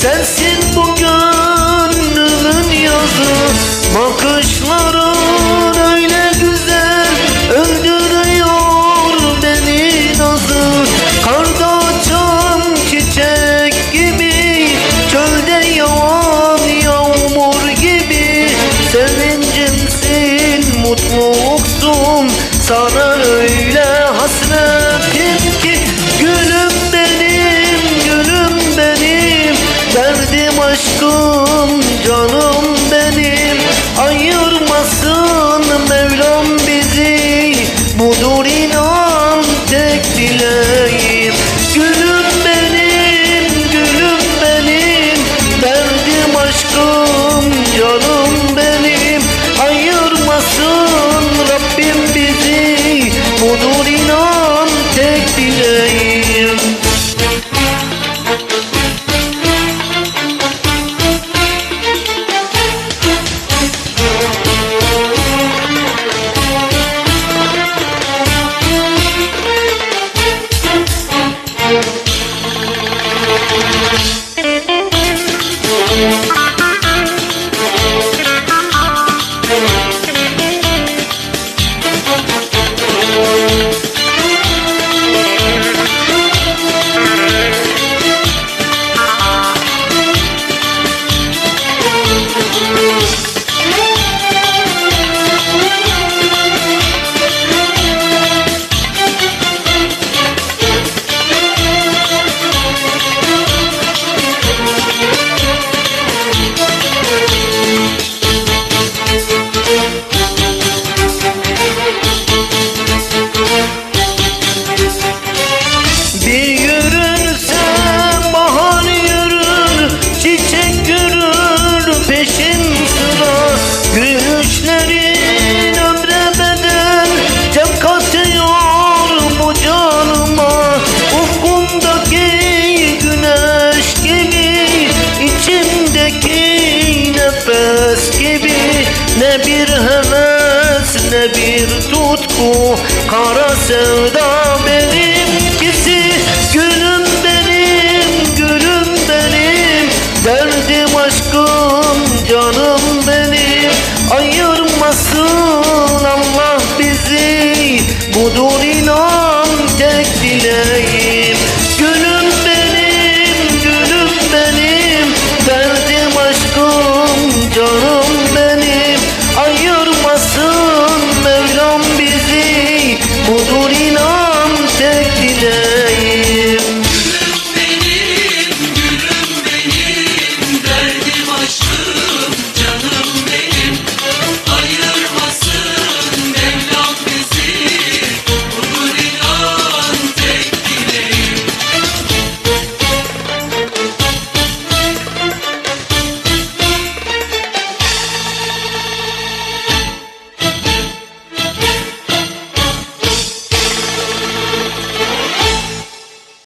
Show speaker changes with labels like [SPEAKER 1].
[SPEAKER 1] Sensin bu gönlümün yazı. Bakışların öyle güzel. Öldürüyor beni nazı. Karda açan çiçek gibi Çölde yağan yağmur gibi. Sevincimsin, mutluluksun. Sana öyle aşkım, canım benim. Ayırmasın Mevlam bizi. Budur inan tek dileğim. Gülüm benim, gülüm benim. Derdim aşkım, Bir peşin sıra Gülüşlerin ömre bedel. Can katıyor bu canıma Ufkumdaki güneş gibi içimdeki nefes gibi. Ne bir heves ne bir tutku Kara sevda